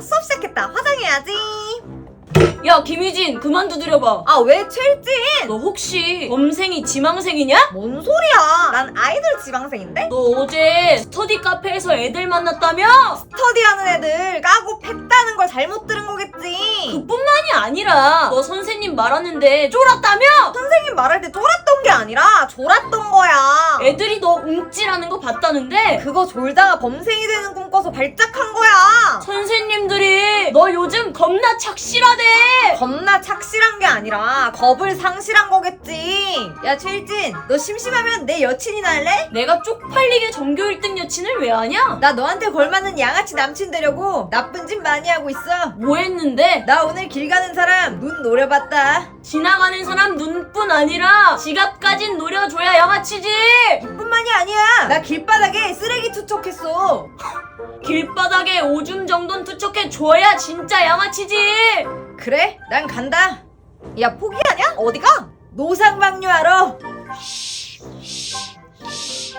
수업 시작했다. 화장해야지. 야 김유진 그만 두드려봐 아, 왜 첼진? 너 혹시 범생이 지망생이냐? 뭔 소리야? 난 아이돌 지망생인데? 너 어제 스터디 카페에서 애들 만났다며? 스터디하는 애들 까고 팼다는 걸 잘못 들은 거겠지. 그뿐만이 아니라 너 선생님 말하는데 쫄았다며? 선생님 말할 때 쫄았던 게 아니라 졸았던 거야. 애들이 너 움찔하는 거 봤다는데 그거 졸다가 범생이 되는 꿈 꿔서 발작한 거야. 선생님들이 너 요즘 겁나 착실하대 겁나 착실한 게 아니라 겁을 상실한 거겠지. 야, 첼진, 너 심심하면 내 여친이나 할래? 내가 쪽팔리게 전교 1등 여친을 왜 하냐? 나 너한테 걸맞는 양아치 남친 되려고 나쁜 짓 많이 하고 있어. 뭐 했는데? 나 오늘 길 가는 사람 눈 노려봤다. 지나가는 사람 눈뿐 아니라 지갑까진 노려줘야 양아치지 뿐만이 아니야. 나 길바닥에 쓰레기 투척했어. 길바닥에 오줌 정도는 투척해 줘야 진짜 양아치지 그래? 난 간다. 야, 포기하냐? 어디가? 노상방뇨 하러. 쉿.